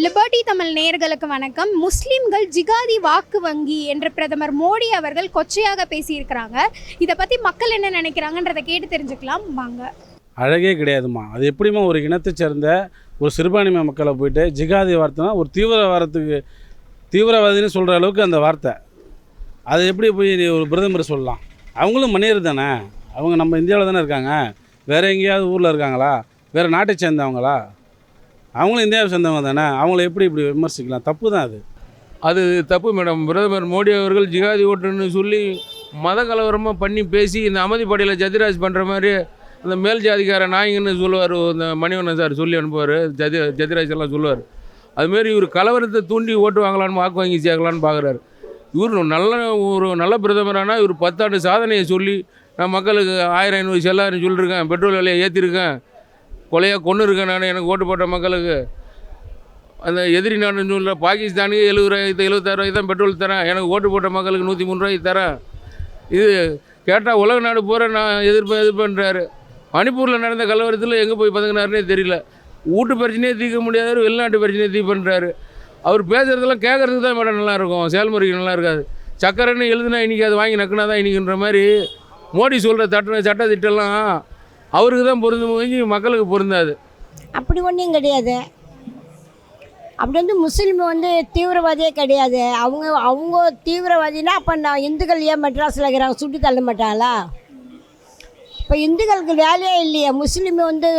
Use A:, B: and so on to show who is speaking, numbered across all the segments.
A: Liberty Tamil நேயர்களுக்கு வணக்கம். முஸ்லிம்கள் ஜிகாதி வாக்கு வங்கி என்று பிரதமர் மோடி அவர்கள் கொச்சையாக பேசியிருக்கிறாங்க. இதை பற்றி மக்கள் என்ன நினைக்கிறாங்கன்றதை கேட்டு தெரிஞ்சுக்கலாம். வாங்க.
B: அழகே கிடையாதுமா அது எப்படிம்மா ஒரு இனத்தை சேர்ந்த ஒரு சிறுபான்மை மக்களை போயிட்டு ஜிகாதி வார்த்தைனா ஒரு தீவிரவாதத்துக்கு தீவிரவாதின்னு சொல்கிற அளவுக்கு அந்த வார்த்தை. அது எப்படி போய் நீ ஒரு பிரதமர் சொல்லலாம்? அவங்களும் மனிதர் தானே. அவங்க நம்ம இந்தியாவில் தானே இருக்காங்க. வேறு எங்கேயாவது ஊரில் இருக்காங்களா? வேறு நாட்டை சேர்ந்தவங்களா? அவங்களும் இந்தியாவை சேர்ந்தவங்க தானே? அவங்கள எப்படி இப்படி விமர்சிக்கலாம்? தப்பு தான் அது.
C: அது தப்பு மேடம். பிரதமர் மோடி அவர்கள் ஜிகாதி ஓட்டுன்னு சொல்லி மத கலவரமாக பண்ணி பேசி இந்த அமைதிப்படையில் ஜதிராஜ் பண்ணுற மாதிரி அந்த மேல் ஜாதிக்கார நாயகன்னு சொல்லுவார் இந்த மணிவண்ணன் சார் சொல்லி அனுப்புவார். ஜதி ஜதிராஜ் எல்லாம் சொல்லுவார். அதுமாரி இவர் கலவரத்தை தூண்டி ஓட்டு வாங்கலான்னு வாக்கு வாங்கி சேர்க்கலான்னு பார்க்குறாரு இவர் நல்ல ஒரு நல்ல பிரதமரானா இவர் பத்தாண்டு சாதனையை சொல்லி நான் மக்களுக்கு ஆயிரம் ஐநூறு செல்லாயிரம் சொல்லியிருக்கேன் பெட்ரோல் விலையை ஏற்றிருக்கேன் கொலையாக கொண்டு இருக்கேன் நான் எனக்கு ஓட்டு போட்ட மக்களுக்கு. அந்த எதிரி நாடுன்னு சொல்ல பாகிஸ்தானுக்கு எழுபது ரூபாய் எழுபத்தாறு தான் பெட்ரோல் தரேன். எனக்கு ஓட்டு போட்ட மக்களுக்கு நூற்றி மூணு ரூபாய்க்கு தரேன். இது கேட்டால் உலக நாடு பூரா நான் எதிர்ப்பேன் பண்ணுறாரு மணிப்பூரில் நடந்த கலவரத்தில் எங்கே போய் பதுங்கினாருனே தெரியல. வீட்டு பிரச்சனையே தீர்க்க முடியாதவர் வெளிநாட்டு பிரச்சனையை பண்ணுறாரு அவர் பேசுகிறதெல்லாம் கேட்குறதுக்கு தான் மேடம் நல்லாயிருக்கும். செயல்முறைக்கு நல்லா இருக்காது. சக்கரைன்னு எழுதுனா இன்றைக்கி அது வாங்கி நக்குனா தான் இன்றைக்கின்ற மாதிரி மோடி சொல்கிற தட்ட சட்ட திட்டம்லாம் அவருக்கு தான் பொருந்தும் மக்களுக்கு பொருந்தாது.
D: அப்படி ஒன்றும் கிடையாது. அப்படி வந்து முஸ்லீம் வந்து தீவிரவாதியே கிடையாது. அவங்க அவங்க தீவிரவாதினா அப்போ நான் இந்துக்கள் ஏன் மெட்ராஸில் இருக்கிறாங்க? சுட்டு தள்ள மாட்டாங்களா? இப்போ இந்துக்களுக்கு வேலையே இல்லையே. முஸ்லீம் வந்து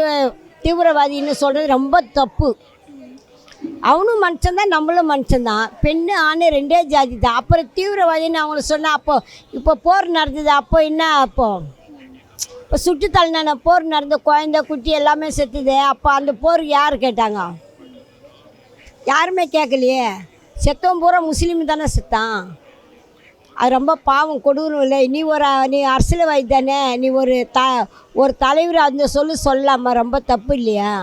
D: தீவிரவாதின்னு சொல்கிறது ரொம்ப தப்பு. அவனும் மனுஷன்தான் நம்மளும் மனுஷன்தான் பெண்ணு ஆண் ரெண்டே ஜாதி தான். அப்புறம் தீவிரவாதின்னு அவங்கள சொன்னால் அப்போது இப்போ போர் நடந்தது அப்போ என்ன அப்போது இப்போ சுட்டு தள்ளின போர் நடந்த குழந்த குட்டி எல்லாமே செத்துது. அப்போ அந்த போர் யார் கேட்டாங்க? யாருமே கேட்கலையே. செத்தவன் பூரா முஸ்லீம் தானே செத்தான். அது ரொம்ப பாவம் கொடூரம் இல்லை. நீ ஒரு நீ அரசியல்வாதி தானே. நீ ஒரு த ஒரு தலைவர் அந்த சொல்லு சொல்லாமா ரொம்ப தப்பு இல்லையா?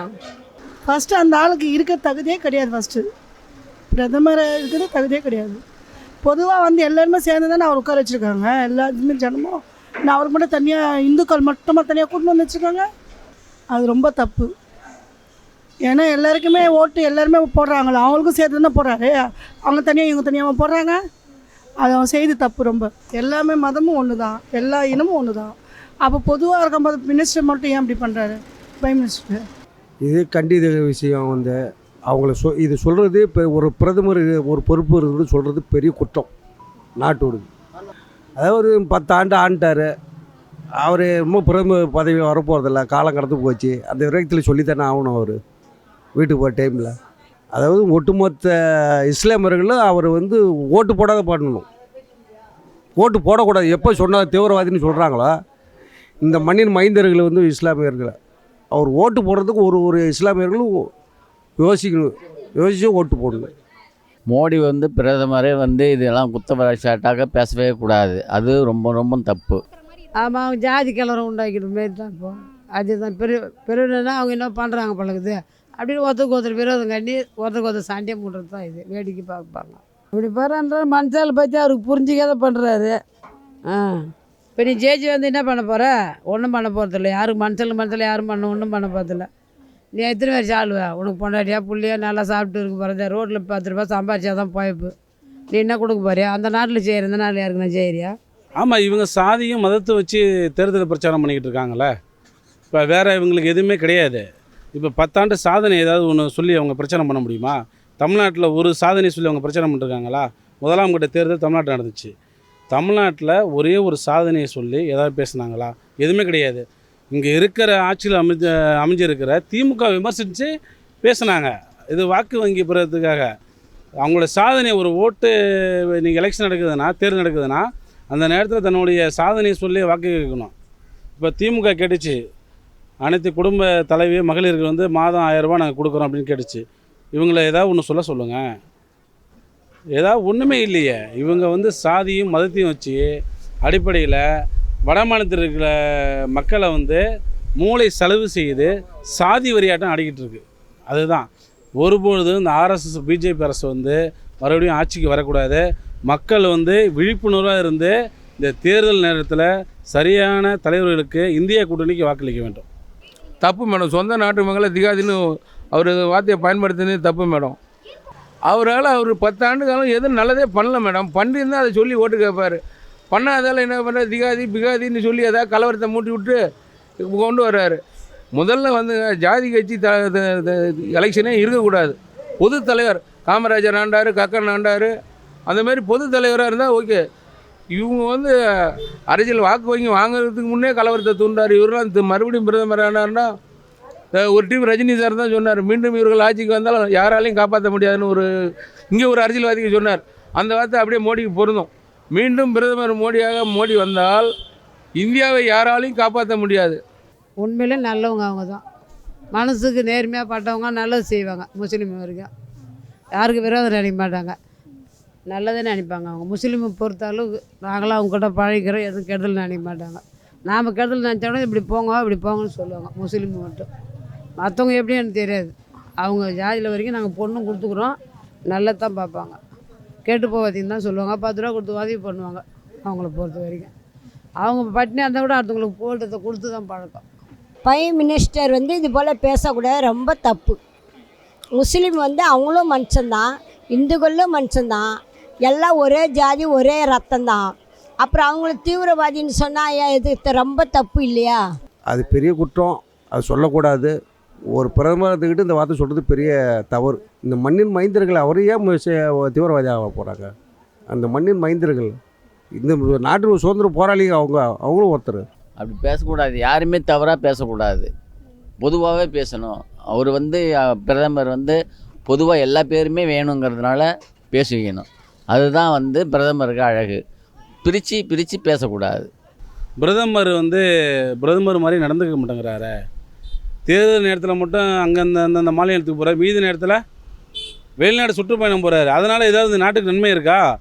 E: ஃபஸ்ட்டு அந்த ஆளுக்கு இருக்க தகுதியே கிடையாது ஃபஸ்ட்டு பிரதமர் இருக்கிறது தகுதியே கிடையாது. பொதுவாக வந்து எல்லாருமே சேர்ந்து தானே அவர் உட்கார வச்சுருக்காங்க. எல்லாத்துமே ஜனமும் நான் அவர் மட்டும் தனியாக இந்துக்கள் மட்டுமா தனியாக கூட்டு வந்து வச்சுக்கோங்க அது ரொம்ப தப்பு. ஏன்னா எல்லாருக்குமே ஓட்டு எல்லாருமே போடுறாங்களா அவங்களுக்கும் சேர்த்து தானே போடுறாரு. அவங்க தனியாக இவங்க தனியாக போடுறாங்க? அது அவன் செய்து தப்பு ரொம்ப. எல்லாமே மதமும் ஒன்று தான் எல்லா இனமும் ஒன்று தான் அப்போ பொதுவாக இருக்கும்போது மினிஸ்டர் மட்டும் ஏன் அப்படி பண்ணுறாரு பிரைம் மினிஸ்டர்
F: இது கண்டித விஷயம் வந்து அவங்கள சொ இது சொல்கிறது இப்போ ஒரு பிரதமர் ஒரு பொறுப்பு இருக்கிறது சொல்கிறது பெரிய குற்றம். நாட்டோடு அதாவது பத்தாண்டு ஆண்டார் அவர் இன்னும் பிரதம பதவி வரப்போகிறதில்ல காலம் கடந்து போச்சு. அந்த விரயத்தில் சொல்லித்தானே ஆகணும் அவர். வீட்டுக்கு போகிற டைமில் அதாவது ஒட்டுமொத்த இஸ்லாமியர்களும் அவர் வந்து ஓட்டு போடாத பண்ணணும். ஓட்டு போடக்கூடாது. எப்போ சொன்னால் தீவிரவாதின்னு சொல்கிறாங்களோ இந்த மண்ணின் மைந்தர்கள் வந்து இஸ்லாமியர்களை. அவர் ஓட்டு போடுறதுக்கு ஒரு ஒரு இஸ்லாமியர்களும் யோசிக்கணும். யோசிச்சு ஓட்டு போடணும்.
G: மோடி வந்து பிரதமரே வந்து இதெல்லாம் குத்தவரச்சாட்டாக பேசவே கூடாது. அது ரொம்ப ரொம்ப தப்பு.
H: ஆமாம் அவங்க ஜாதி கிளறம் உண்டாக்கிட்டு மாரி தான் இப்போ. அதுதான் பெரிய பெருனா அவங்க என்ன பண்ணுறாங்க பழகுது அப்படின்னு ஒருத்தருக்கு ஒருத்தர் விரோதம் கண்டி ஒருத்தருக்கு ஒருத்தர் சண்டையை போடுறது தான் இது. வேடிக்கை பார்ப்பாங்க. இப்படி பாருன்ற மனசால் பற்றி அவருக்கு புரிஞ்சிக்காத பண்ணுறாரு ஆ. இப்போ நீ ஜேஜி வந்து என்ன பண்ண போகிற ஒன்றும் பண்ண போகிறதில்ல யாரும் மனசில் மனசில் யாரும் பண்ண ஒன்றும் பண்ண போகிறதில்ல நீ எத்தனை பேர் சாளுவ உனக்கு பொண்டாட்டியா புள்ளையா நல்லா சாப்பிட்டு இருக்க போகிறத ரோட்டில் பத்து ரூபா சம்பாதிச்சா தான் போய்ப்பு. நீ என்ன கொடுக்க போறியா? அந்த நாட்டில் செய்கிற இந்த நாட்டில் யாருக்கு நான் செய்கிறியா
B: ஆமாம் இவங்க சாதியும் மதத்தை வச்சு தேர்தல் பிரச்சாரம் பண்ணிக்கிட்டு இருக்காங்களே இப்போ வேறு இவங்களுக்கு எதுவுமே கிடையாது. இப்போ பத்தாண்டு சாதனை ஏதாவது ஒன்று சொல்லி அவங்க பிரச்சாரம் பண்ண முடியுமா? தமிழ்நாட்டில் ஒரு சாதனை சொல்லி அவங்க பிரச்சாரம் பண்ணிருக்காங்களா? முதலாம் கட்ட தேர்தல் தமிழ்நாட்டில் நடந்துச்சு. தமிழ்நாட்டில் ஒரே ஒரு சாதனையை சொல்லி ஏதாவது பேசுனாங்களா? எதுவுமே கிடையாது. இங்கே இருக்கிற ஆட்சியில் அமைஞ்ச அமைஞ்சிருக்கிற திமுக விமர்சித்து பேசுனாங்க. இது வாக்கு வங்கி பெறதுக்காக. அவங்களோட சாதனை ஒரு ஓட்டு நீங்கள் எலெக்ஷன் நடக்குதுன்னா தேர்தல் நடக்குதுன்னா அந்த நேரத்தில் தன்னுடைய சாதனையை சொல்லி வாக்கு கேட்கணும். இப்போ திமுக கேட்டுச்சு. அனைத்து குடும்ப தலைவி மகளிருக்கு வந்து மாதம் ஆயிரம் ரூபாய் நாங்கள் கொடுக்குறோம் அப்படின்னு கேட்டுச்சு. இவங்களை ஏதாவது ஒன்று சொல்ல சொல்லுங்கள் ஏதாவது ஒன்றுமே இல்லையே. இவங்க வந்து சாதியும் மதத்தையும் வச்சு அடிப்படையில் வட மாநிலத்தில் இருக்கிற மக்களை வந்து மூளை செலவு செய்து சாதி வரியாட்டம் அடிக்கிட்டு இருக்கு. அதுதான். ஒருபொழுதும் இந்த ஆர்எஸ்எஸ் பிஜேபி அரசு வந்து மறுபடியும் ஆட்சிக்கு வரக்கூடாது. மக்கள் வந்து விழிப்புணர்வாக இருந்து இந்த தேர்தல் நேரத்தில் சரியான தலைவர்களுக்கு இந்திய கூட்டணிக்கு வாக்களிக்க வேண்டும்.
C: தப்பு மேடம். சொந்த நாட்டு மக்களை திகாதின்னு அவர் வார்த்தையை பயன்படுத்தினது தப்பு மேடம். அவரால் அவர் பத்தாண்டு காலம் எதுவும் நல்லதே பண்ணல மேடம். பண்ணியிருந்தால் அதை சொல்லி ஓட்டு கேட்பார். பண்ணாதால் என்ன பண்ணுற திகாதி பிகாதின்னு சொல்லி ஏதாவது கலவரத்தை மூட்டி விட்டு கொண்டு வர்றாரு. முதல்ல வந்து ஜாதி கட்சி த எலெக்ஷனே இருக்கக்கூடாது. பொது தலைவர் காமராஜர் ஆண்டார் கக்கன் ஆண்டார் அந்த மாதிரி பொது தலைவராக இருந்தால் ஓகே. இவங்க வந்து அரசியல் வாக்கு வங்கி வாங்குறதுக்கு முன்னே கலவரத்தை தூண்டார். இவரெல்லாம் மறுபடியும் பிரதமர் ஆனார்னா ஒரு டீம் ரஜினி சார் தான் சொன்னார். மீண்டும் இவர்கள் ஆட்சிக்கு வந்தாலும் யாராலையும் காப்பாற்ற முடியாதுன்னு ஒரு இங்கே ஒரு அரசியல்வாதிக்கு சொன்னார். அந்த வார்த்தை அப்படியே மோடிக்கு பொருந்தும். மீண்டும் பிரதமர் மோடியாக மோடி வந்தால் இந்தியாவை யாராலையும் காப்பாற்ற முடியாது.
H: உண்மையிலே நல்லவங்க அவங்க தான். மனசுக்கு நேர்மையாக பட்டவங்க நல்லது செய்வாங்க. முஸ்லீம் வரைக்கும் யாருக்கு விரோதம் நினைக்க மாட்டாங்க. நல்லதே நினைப்பாங்க அவங்க. முஸ்லீமை பொறுத்த அளவுக்கு நாங்களாம் அவங்க கிட்ட பழகிறோம் எதுவும் கெடுதல் நினைக்க மாட்டாங்க. நாம் கெடுதல் நினச்சாலும் இப்படி போங்க இப்படி போங்கன்னு சொல்லுவாங்க. முஸ்லீம் மட்டும். மற்றவங்க எப்படி எனக்கு தெரியாது. அவங்க ஜாதியில் வரைக்கும் நாங்கள் பொண்ணும் கொடுத்துக்குறோம். நல்லதான் பார்ப்பாங்க. கெட்டு போகாதீங்கன்னு தான் சொல்லுவாங்க. பத்து ரூபா கொடுத்து உதவி பண்ணுவாங்க அவங்கள பொறுத்த வரைக்கும். அவங்க பட்டினி அந்த விட அடுத்தவங்களுக்கு போட்டதை கொடுத்து தான் பழக்கம்.
D: பையன் மினிஸ்டர் வந்து இது போல் பேசக்கூடாது. ரொம்ப தப்பு. முஸ்லீம் வந்து அவங்களும் மனுஷன்தான். இந்துக்களும் மனுஷன்தான். எல்லாம் ஒரே ஜாதி ஒரே ரத்தம் தான் அப்புறம் அவங்கள தீவிரவாதின்னு சொன்னால் இது ரொம்ப தப்பு இல்லையா?
F: அது பெரிய குற்றம். அது சொல்லக்கூடாது. ஒரு பிரதமர் இருந்துக்கிட்டு இந்த வார்த்தை சொல்கிறது பெரிய தவறு. இந்த மண்ணின் மைந்தர்கள் அவரே ஏன் மு- சே- தீவிரவாதி ஆக போகிறாங்க அந்த மண்ணின் மைந்தர்கள் இந்த நாட்டு சுதந்திர போராளிங்க அவங்க அவங்களும் ஒருத்தர்.
G: அப்படி பேசக்கூடாது. யாருமே தவறாக பேசக்கூடாது. பொதுவாகவே பேசணும். அவர் வந்து பிரதமர் வந்து பொதுவாக எல்லா பேருமே வேணுங்கிறதுனால பேசி வைக்கணும் அதுதான் வந்து பிரதமருக்கு அழகு. பிரித்து பிரித்து பேசக்கூடாது.
B: பிரதமர் வந்து பிரதமர் மாதிரி நடந்துக்க மாட்டேங்கிறாரு. தேர்தல் நேரத்தில் மட்டும் அங்கே அந்த அந்தந்த மாநிலத்துக்கு போகிறார் மீதி நேரத்தில் வெளிநாடு சுற்றுப்பயணம் போகிறாரு அதனால் ஏதாவது நாட்டுக்கு நன்மை இருக்கா?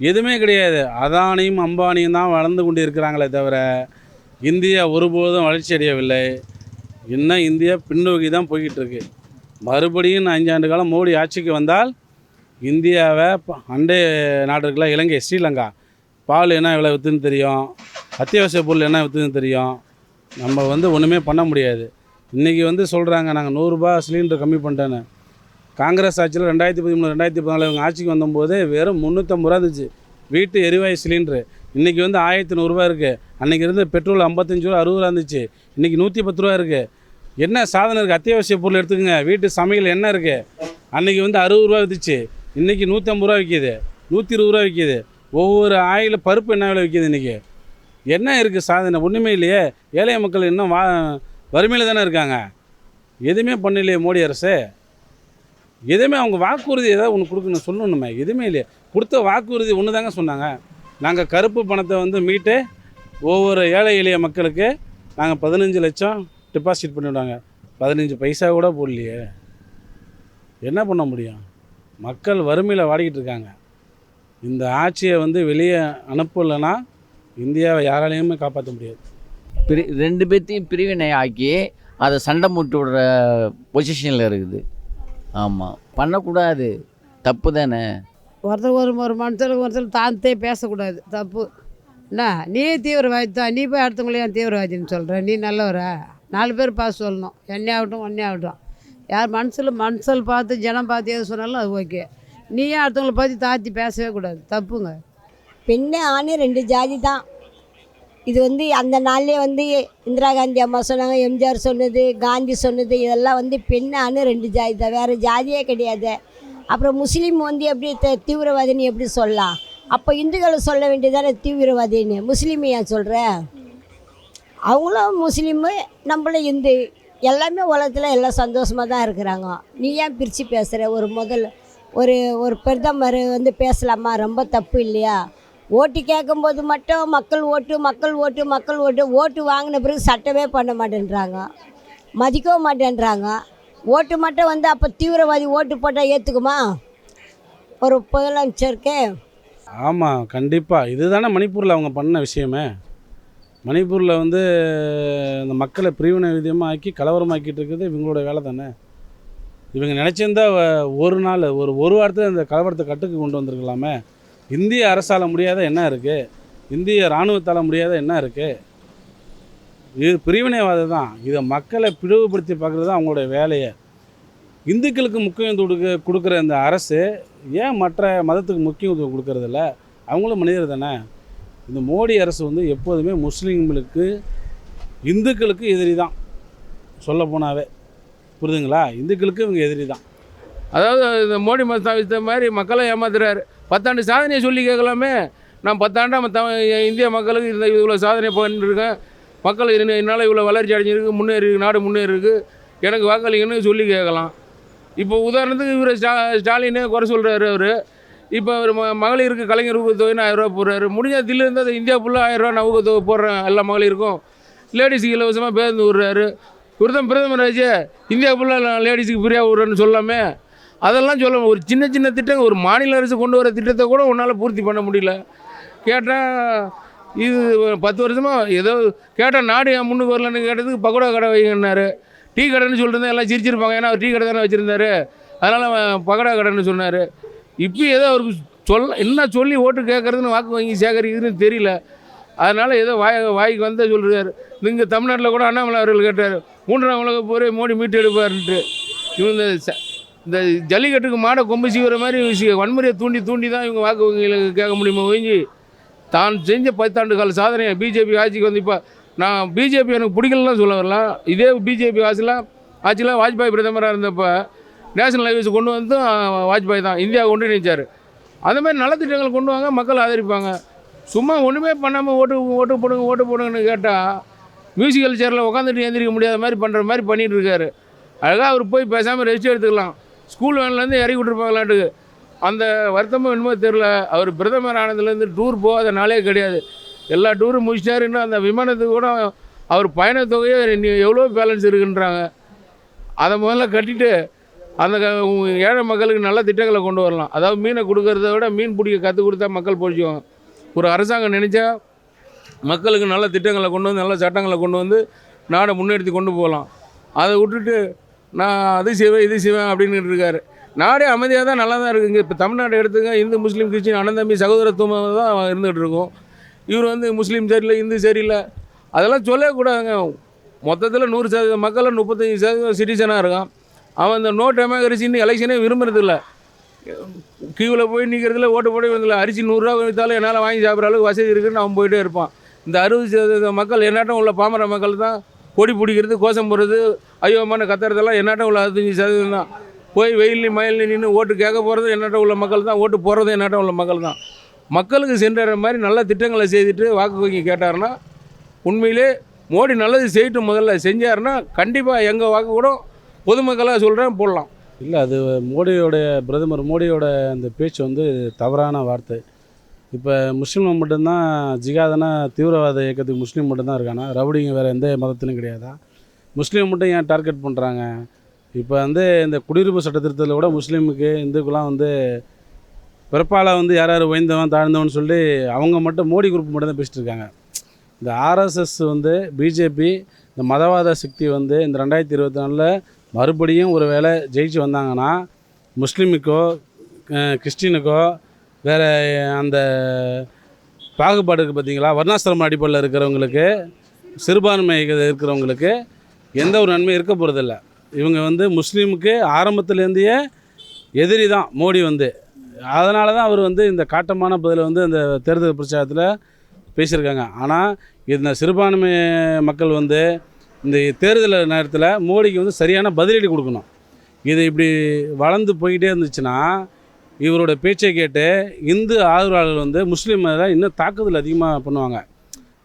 B: எதுவுமே கிடையாது. அதானியும் அம்பானியும் தான் வளர்ந்து கொண்டு இருக்கிறாங்களே தவிர இந்தியா ஒருபோதும் வளர்ச்சி அடையவில்லை. இன்னும் இந்தியா பின்னோக்கி தான் போய்கிட்டு இருக்கு. மறுபடியும் அஞ்சாண்டு காலம் மோடி ஆட்சிக்கு வந்தால் இந்தியாவை ப- அண்டை நாடு இலங்கை ஸ்ரீலங்கா பால் என்ன விலை விற்றுன்னு தெரியும் அத்தியாவசிய பொருள் என்ன விற்றுன்னு தெரியும். நம்ம வந்து ஒன்றுமே பண்ண முடியாது. இன்றைக்கி வந்து சொல்கிறாங்க நாங்கள் நூறுரூபா சிலிண்டர் கம்மி பண்ணிட்டேன்னு. காங்கிரஸ் ஆட்சியில் ரெண்டாயிரத்தி பதிமூணு ரெண்டாயிரத்தி பதினாலு இவங்க ஆட்சிக்கு வந்தபோது வெறும் முந்நூற்றம்பது ரூபா இருந்துச்சு. வீட்டு எரிவாயு சிலிண்டரு இன்றைக்கி வந்து ஆயிரத்தி நூறுரூவா இருக்குது அன்றைக்கி இருந்த பெட்ரோல் ஐம்பத்தஞ்சு ரூபா அறுபது ரூபா இருந்துச்சு. இன்றைக்கி நூற்றி பத்து ரூபா இருக்குது என்ன சாதனை இருக்குது அத்தியாவசிய பொருள் எடுத்துக்கோங்க. வீட்டு சமையல் என்ன இருக்குது அன்றைக்கி வந்து அறுபது ரூபா விற்றுச்சு இன்றைக்கி நூற்றம்பது ரூபா விற்கிது நூற்றி இருபது ரூபா விற்கிது ஒவ்வொரு ஆயில் பருப்பு என்ன விலை விற்கிது இன்றைக்கி என்ன இருக்குது சாதனை? ஒன்றுமே இல்லையே. ஏழை மக்கள் இன்னும் வா வறுமையில் தானே இருக்காங்க. எதுவுமே பண்ணலையே மோடி அரசு. எதுவுமே அவங்க வாக்குறுதி ஏதாவது ஒன்று கொடுக்கணும் சொல்லணுமே. எதுவுமே இல்லையே. கொடுத்த வாக்குறுதி ஒன்று தாங்க சொன்னாங்க. நாங்கள் கருப்பு பணத்தை வந்து மீட்டு ஒவ்வொரு ஏழை எளிய மக்களுக்கு நாங்கள் பதினஞ்சு லட்சம் டெபாசிட் பண்ணிவிடுவாங்க பதினஞ்சு பைசா கூட போடலையே. என்ன பண்ண முடியும்? மக்கள் வறுமையில் வாடிக்கிட்டு இருக்காங்க. இந்த ஆட்சியை வந்து வெளியே அனுப்பலைன்னா இந்தியாவை யாராலையுமே காப்பாற்ற முடியாது.
G: பிரி ரெண்டு பேர்த்தையும் பிரிவினை ஆக்கி அதை சண்டை மூட்டு விடுற பொசிஷனில் இருக்குது. ஆமாம் பண்ணக்கூடாது. தப்பு தானே?
H: ஒருத்தர் ஒரு ஒரு மனுஷனுக்கு ஒருத்தர் தாழ்த்தே பேசக்கூடாது. தப்பு. என்ன? நீ தீவிரவாதி தான் நீ போய் அடுத்தவங்களே ஏன் தீவிரவாதின்னு சொல்கிற நீ நல்லவரா? நாலு பேர் பார்த்து சொல்லணும். என்னே ஆகட்டும் ஒன்னே ஆகட்டும். யார் மனசில் மனசில் பார்த்து ஜனம் பார்த்து எது சொன்னாலும் அது ஓகே. நீ ஏன் அடுத்தவங்கள பற்றி தாழ்த்தி பேசவே கூடாது? தப்புங்க.
D: பெண்ணு ஆண் ரெண்டு ஜாதி தான். இது வந்து அந்த நாள்லேயே வந்து இந்திரா காந்தி அம்மா சொன்னாங்க எம்ஜிஆர் சொன்னது காந்தி சொன்னது இதெல்லாம் வந்து பெண்ணான்னு ரெண்டு ஜாதி தான் வேறு ஜாதியே கிடையாது. அப்புறம் முஸ்லீம் வந்து எப்படி த- தீவிரவாதின்னு எப்படி சொல்லலாம்? அப்போ இந்துக்களை சொல்ல வேண்டியதானே தீவிரவாதின்னு? முஸ்லீம் ஏன் சொல்கிற அவங்களும் முஸ்லீமு நம்மளும் இந்து. எல்லாமே உலகத்தில் எல்லாம் சந்தோஷமாக தான் இருக்கிறாங்க. நீ ஏன் பிரித்து பேசுகிற ஒரு முதல் ஒரு ஒரு பிரதமர் வந்து பேசலாமா? ரொம்ப தப்பு இல்லையா? ஓட்டு கேட்கும்போது மட்டும் மக்கள் ஓட்டு மக்கள் ஓட்டு மக்கள் ஓட்டு ஓட்டு வாங்கின பிறகு சட்டமே பண்ண மாட்டேன்றாங்க. மதிக்கவும் மாட்டேன்றாங்க. ஓட்டு மட்டும் வந்து அப்போ தீவிரவாதி ஓட்டு போட்டால் ஏற்றுக்குமா ஒரு முதலமைச்சருக்கு.
B: ஆமாம் கண்டிப்பாக இதுதானே மணிப்பூரில் அவங்க பண்ண விஷயமே. மணிப்பூரில் வந்து இந்த மக்களை பிரிவினை விதியமாக ஆக்கி கலவரமாக்கிட்டு இருக்குது இவங்களோட வேலை தானே. இவங்க நினச்சிருந்தா ஒரு நாள் ஒரு ஒரு வாரத்தில் இந்த கலவரத்தை கட்டுக்கு கொண்டு வந்திருக்கலாமே. இந்திய அரசால் முடியாத என்ன இருக்குது இந்திய இராணுவத்தால் முடியாத என்ன இருக்குது இது பிரிவினைவாதம் தான். இதை மக்களை பிளவுபடுத்தி பார்க்குறது தான் அவங்களுடைய வேலையை. இந்துக்களுக்கு முக்கியத்துவம் கொடுக்க கொடுக்குற இந்த அரசு ஏன் மற்ற மதத்துக்கு முக்கியத்துவம் கொடுக்கறதில்ல? அவங்களும் மனிதர் தானே. இந்த மோடி அரசு வந்து எப்போதுமே முஸ்லீம்களுக்கு இந்துக்களுக்கு எதிரி தான். சொல்ல போனாவே. புரிதுங்களா? இந்துக்களுக்கு இவங்க எதிரி தான்.
C: அதாவது இந்த மோடி மதத்தை மாதிரி மக்களை ஏமாத்துறாரு. பத்தாண்டு சாதனையை சொல்லி கேட்கலாமே. நான் பத்தாண்டாக மத்த இந்திய மக்களுக்கு இந்த இவ்வளோ சாதனை பண்ணிருக்கேன். மக்கள் இன்னும் என்னால் இவ்வளோ வளர்ச்சி அடைஞ்சிருக்கு முன்னேறி நாடு முன்னேறி இருக்குது எனக்கு வாக்களிங்கன்னு சொல்லி கேட்கலாம். இப்போ உதாரணத்துக்கு இவர் ஸ்டா ஸ்டாலினே குறை சொல்கிறாரு அவர். இப்போ அவர் ம மகளிருக்கு கலைஞர் ஊக்கத்தொகைன்னு ஆயிரரூவா போடுறாரு. முடிஞ்ச தில்லிருந்து அது இந்தியா ஃபுல்லாக ஆயிரரூவா நான் ஊக்கத்தொகை போடுறேன். எல்லா மகளிருக்கும். லேடிஸுக்கு இலவசமாக பேருந்து விடுறாரு. விரதம் பிரதமர் ஆச்சு இந்தியா ஃபுல்லாக லேடிஸுக்கு ஃப்ரீயாக விடுறேன்னு சொல்லாமே. அதெல்லாம் சொல்ல ஒரு சின்ன சின்ன திட்டம் ஒரு மாநில அரசு கொண்டு வர திட்டத்தை கூட உன்னால் பூர்த்தி பண்ண முடியல. கேட்டால் இது பத்து வருஷமாக ஏதோ கேட்டால் நாடு என் முன்னுக்கு வரலன்னு கேட்டதுக்கு பக்கோடா கடை வைங்கன்னாரு. டீ கடைன்னு சொல்லிட்டு எல்லாம் சிரிச்சிருப்பாங்க. ஏன்னா அவர் டீ கடை தானே வச்சுருந்தாரு. அதனால் பகடா பக்கோடா கடைன்னு சொன்னார். இப்போ ஏதோ அவருக்கு சொல்ல என்ன சொல்லி ஓட்டு கேட்குறதுன்னு வாக்கு வாங்கி சேகரிக்குதுன்னு தெரியல. அதனால் ஏதோ வாய் வாய்க்கு வந்தே சொல்கிறார் இங்கே தமிழ்நாட்டில் கூட அண்ணாமலை அவர்கள் கேட்டார். மூன்றாம் உலக போரே மோடி மீட்டு எடுப்பார்ன்ட்டு இவங்க இந்த ஜல்லிக்கட்டுக்கு மாடை கொம்பு சீவிற மாதிரி வன்முறையை தூண்டி தூண்டி தான் இவங்க வாக்கு வங்கிகளுக்கு கேட்க முடியுமா ஒழிஞ்சு தான் செஞ்ச பத்தாண்டு கால சாதனையை பிஜேபி ஆட்சிக்கு வந்து இப்போ நான் பிஜேபி எனக்கு பிடிக்கலன்னு சொல்ல வரலாம். இதே பிஜேபி ஆட்சிலாம் ஆட்சியில் வாஜ்பாய் பிரதமராக இருந்தப்போ நேஷனல் ஹைவேஸ் கொண்டு வந்து வாஜ்பாய் தான். இந்தியா ஒன்றிணைச்சார் அந்த மாதிரி நலத்திட்டங்கள் கொண்டு வாங்க மக்கள் ஆதரிப்பாங்க. சும்மா ஒன்றுமே பண்ணாமல் ஓட்டு ஓட்டு போடுங்க ஓட்டு போடுங்கன்னு கேட்டால் மியூசிக்கல் சேரில் உட்காந்துட்டு எந்திரிக்க முடியாத மாதிரி பண்ணுற மாதிரி பண்ணிகிட்டு இருக்காரு. அழகாக அவர் போய் பேசாமல் ரெஜிஸ்டர் எடுத்துக்கலாம். ஸ்கூல் வேன்லேருந்து இறக்கி விட்டுருப்பாங்களாட்டுக்கு அந்த வருத்தமும் என்னமோ தெரில அவர் பிரதமர் ஆனதுலேருந்து டூர் போகாத நாளே கிடையாது. எல்லா டூரும் முடிச்சிட்டாரு. இன்னும் அந்த விமானத்துக்கு கூட அவர் பயணத்தொகையே எவ்வளோ பேலன்ஸ் இருக்குன்றாங்க. அதை முதல்ல கட்டிட்டு அந்த க- ஏழை மக்களுக்கு நல்ல திட்டங்களை கொண்டு வரலாம். அதாவது மீனை கொடுக்கறத விட மீன் பிடிக்க கற்றுக் கொடுத்தா மக்கள் பிடிச்சிக்குவாங்க ஒரு அரசாங்கம் நினச்சா மக்களுக்கு நல்ல திட்டங்களை கொண்டு வந்து நல்ல சட்டங்களை கொண்டு வந்து நாடை முன்னெடுத்து கொண்டு போகலாம். அதை விட்டுட்டு நான் அது செய்வேன் இது செய்வேன் அப்படின்னு இருக்காரு. நாடே அமைதியாக தான் நல்லா தான் இருக்குங்க. இப்போ தமிழ்நாடு எடுத்துங்க இந்து முஸ்லீம் கிறிஸ்டின் அண்ணன் தம்பி சகோதரத்துவமாக தான் இருந்துகிட்டு இருக்கோம். இவர் வந்து முஸ்லீம் சரியில்லை இந்து சரியில்லை. அதெல்லாம் சொல்லவே கூடாதுங்க. மொத்தத்தில் நூறு சதவீதம் மக்களில் முப்பத்தஞ்சு சதவீதம் சிட்டிசனாக இருக்கான். அவன் இந்த நோ டெமோக்ரஸின்னு எலெக்ஷனே விரும்புறதில்ல கியூவில் போய் நிற்கிறதுல ஓட்டு போட வந்ததில்ல அரிசி நூறுரூவா விற்றாலும் என்னால் வாங்கி சாப்பிட்ற அளவுக்கு வசதி இருக்குன்னு அவன் போயிட்டே இருப்பான். இந்த அறுபது சதவீத மக்கள் என்னாட்டம் உள்ள பாமர மக்கள் தான் கொடி பிடிக்கிறது கோஷம் போடுறது ஐயோமான கத்துறதெல்லாம் என்னாட்ட உள்ள அறுபத்தஞ்சு சதவீதம் தான். போய் வெயிலையும் மயிலையும் நின்று ஓட்டு கேட்க போகிறது என்னட்ட உள்ள மக்கள் தான் ஓட்டு போகிறதும் என்னட்ட உள்ள மக்கள் தான். மக்களுக்கு சென்ற மாதிரி நல்ல திட்டங்களை செய்துட்டு வாக்கு வங்கி கேட்டாருன்னா உண்மையிலே மோடி நல்லது செய்யட்டும் முதல்ல. செஞ்சாருன்னா கண்டிப்பாக எங்கள் வாக்கு கூட பொதுமக்களாக சொல்கிறேன் போடலாம்.
B: இல்லை அது மோடியோடைய பிரதமர் மோடியோட அந்த பேச்சு வந்து தவறான வார்த்தை. இப்போ முஸ்லீம் மட்டும்தான் ஜிகாதுன்னா தீவிரவாத இயக்கத்துக்கு முஸ்லீம் மட்டும்தான் இருக்கானா? ரவுடிங்க வேறு எந்த மதத்திலும் கிடையாதா? முஸ்லீம் மட்டும் ஏன் டார்கெட் பண்ணுறாங்க இப்போ வந்து இந்த குடியிருப்பு சட்ட திருத்தத்தில் கூட முஸ்லீமுக்கு இந்துக்கெலாம் வந்து பிறப்பால் வந்து யார் யார் உயர்ந்தவன் தாழ்ந்தவன் சொல்லி அவங்க மட்டும் மோடி குரூப் மட்டும் தான் பேசிட்டு இருக்காங்க. இந்த ஆர்எஸ்எஸ் வந்து பிஜேபி இந்த மதவாத சக்தி வந்து இந்த ரெண்டாயிரத்தி இருபத்தி நாலில் மறுபடியும் ஒரு வேளை ஜெயிச்சு வந்தாங்கன்னா முஸ்லீமுக்கோ கிறிஸ்டினுக்கோ வேறு அந்த பாகுபாடு இருக்குது பார்த்தீங்களா? வர்ணாசிரம அடிப்படையில் இருக்கிறவங்களுக்கு சிறுபான்மை இருக்கிறவங்களுக்கு எந்த ஒரு நன்மையும் இருக்க போகிறதில்ல இவங்க வந்து முஸ்லீமுக்கு ஆரம்பத்துலேருந்தே எதிரி தான் மோடி வந்து. அதனால தான் அவர் வந்து இந்த காட்டமான பதிலை வந்து அந்த தேர்தல் பிரச்சாரத்தில் பேசியிருக்காங்க. ஆனால் இந்த சிறுபான்மை மக்கள் வந்து இந்த தேர்தல் நேரத்தில் மோடிக்கு வந்து சரியான பதிலடி கொடுக்கணும். இது இப்படி வளர்ந்து போய்கிட்டே இருந்துச்சுன்னா இவரோட பேச்சை கேட்டு இந்து ஆதரவாளர்கள் வந்து முஸ்லீம் மேலே இன்னும் தாக்குதல் அதிகமாக பண்ணுவாங்க.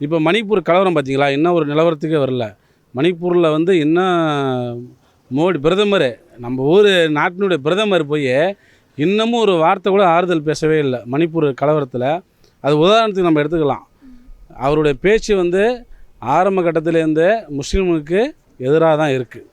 B: இப்போ மணிப்பூர் கலவரம் பார்த்தீங்களா இன்னும் ஒரு நிலவரத்துக்கே வரல. மணிப்பூரில் வந்து இன்னும் மோடி பிரதமர் நம்ம ஊர் நாட்டினுடைய பிரதமர் போய் இன்னமும் ஒரு வார்த்தை கூட ஆறுதல் பேசவே இல்லை மணிப்பூர் கலவரத்தில். அது உதாரணத்துக்கு நம்ம எடுத்துக்கலாம். அவருடைய பேச்சு வந்து ஆரம்ப கட்டத்திலேருந்து முஸ்லீமுக்கு எதிராக தான் இருக்குது